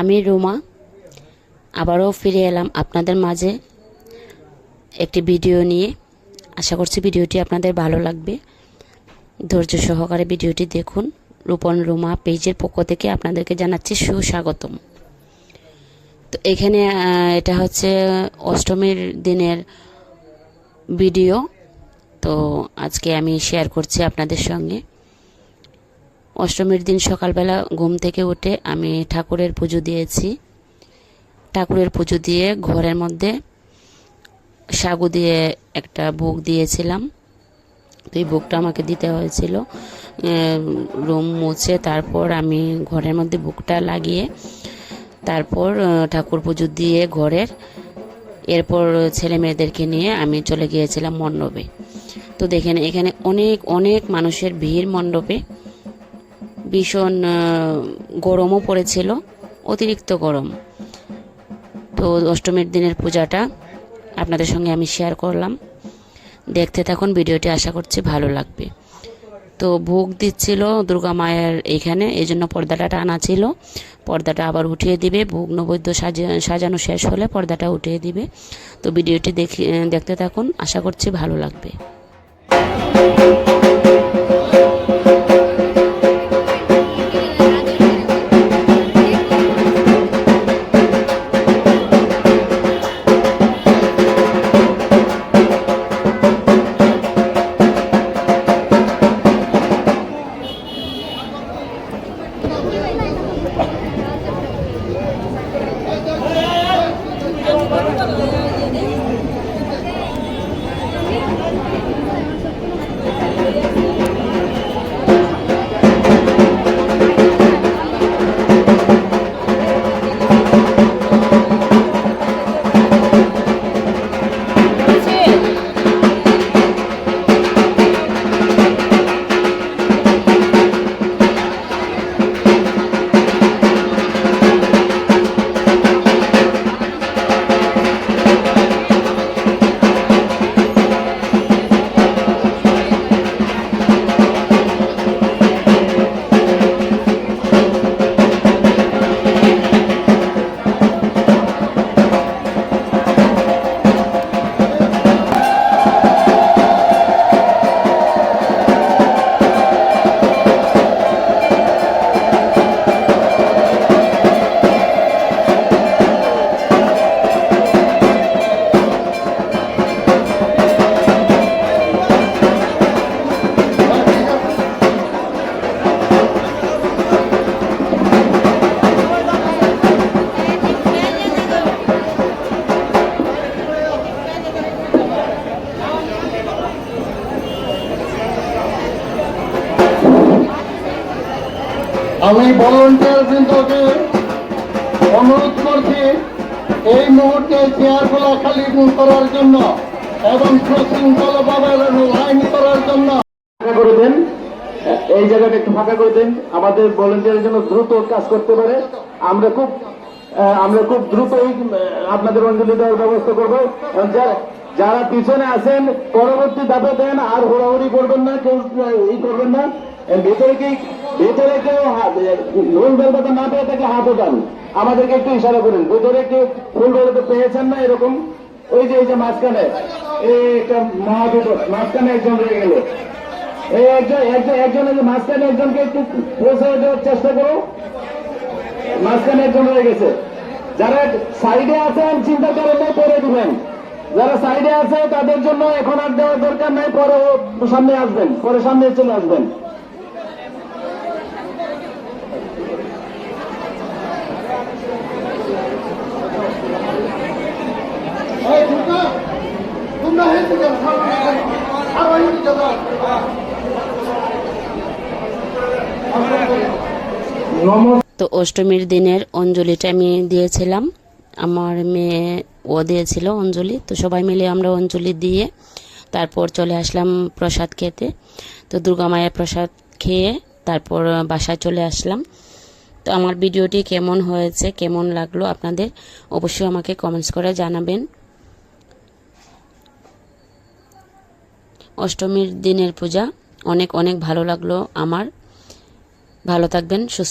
আমি রুমা। আবারও ফিরে এলাম আপনাদের মাঝে একটি ভিডিও নিয়ে। আশা করছি ভিডিওটি আপনাদের ভালো লাগবে। ধৈর্য সহকারে ভিডিওটি দেখুন। রূপন রুমা পেজের পক্ষ থেকে আপনাদেরকে জানাচ্ছি সুস্বাগতম। তো এখানে এটা হচ্ছে অষ্টমীর দিনের ভিডিও। তো আজকে আমি শেয়ার করছি আপনাদের সঙ্গে। অষ্টমীর দিন সকালবেলা ঘুম থেকে উঠে আমি ঠাকুরের পুজো দিয়েছি। ঠাকুরের পুজো দিয়ে ঘরের মধ্যে সাগু দিয়ে একটা বুক দিয়েছিলাম। তো এই ভোগটা আমাকে দিতে হয়েছিল। রুম মুছে তারপর আমি ঘরের মধ্যে বুকটা লাগিয়ে তারপর ঠাকুর পুজো দিয়ে ঘরের এরপর ছেলে মেয়েদেরকে নিয়ে আমি চলে গিয়েছিলাম মণ্ডপে। তো দেখেন, এখানে অনেক অনেক মানুষের ভিড় মণ্ডপে। ভীষণ গরমও পড়েছিল, অতিরিক্ত গরম। তো অষ্টমীর দিনের পূজাটা আপনাদের সঙ্গে আমি শেয়ার করলাম। দেখতে থাকুন, ভিডিওটি আশা করছি ভালো লাগবে। তো ভোগ দিচ্ছিল দুর্গা মায়ের এইখানে, এই জন্য পর্দাটা টানা ছিল। পর্দাটা আবার উঠিয়ে দিবে, ভোগ নৈবেদ্য সাজা, সাজানো শেষ হলে পর্দাটা উঠিয়ে দিবে। তো ভিডিওটি দেখি, দেখতে থাকুন, আশা করছি ভালো লাগবে। আমি ভলেন্টিয়ার বৃন্দকে অনুরোধ করছি, এই মুহূর্তে চেয়ারগুলো খালি করার জন্য এবং সুশৃঙ্খলভাবে লাইন করার জন্য। করে দেন। এই জায়গাটা একটু ফাঁকা করে দেন। আমাদের ভলেন্টিয়ারের জন্য দ্রুত কাজ করতে পারে। আমরা খুব আমরা খুব দ্রুতই আপনাদের অঞ্জলি দেওয়ার ব্যবস্থা করব। যারা পিছনে আছেন, পরবর্তী ধাপে দেন, আর হুড়াহুড়ি করবেন না, কেউ ই করবেন না। ভেতরে কি ভেতরে কেউ নুন বেলপাতা না পেয়ে থাকলে হাত ওঠান। আমাদেরকে একটু ইশারা করুন। ভেতরে কেউ ফুল বেলপাতা পেয়েছেন না এরকম? ওই যে, এই যে মাঝখানে। এই একটা মহাবিপদ মাঝখানে একজন রয়ে গেল। এই একজন একজন একজন এই যে মাঝখানে একজনকে একটু পৌঁছে দেওয়ার চেষ্টা করো। মাঝখানে একজন রয়ে গেছে। যারা সাইডে আছেন চিন্তা করেন না, পরে দিবেন। যারা সাইডে আছে, তাদের জন্য এখন আর দেওয়ার দরকার নাই। পরে সামনে আসবেন। পরে সামনে চলে আসবেন। তো অষ্টমীর দিনের অঞ্জলিটা আমি দিয়েছিলাম। আমার মেয়ে, ও দিয়েছিল অঞ্জলি। তো সবাই মিলে আমরা অঞ্জলি দিয়ে তারপর চলে আসলাম প্রসাদ খেতে। তো দুর্গা মায়ের প্রসাদ খেয়ে তারপর বাসায় চলে আসলাম। তো আমার ভিডিওটি কেমন হয়েছে, কেমন লাগল আপনাদের, অবশ্যই আমাকে কমেন্টস করে জানাবেন। অষ্টমীর দিনের পূজা। অনেক অনেক ভালো লাগল আমার। ভালো থাকবেন সুস্থ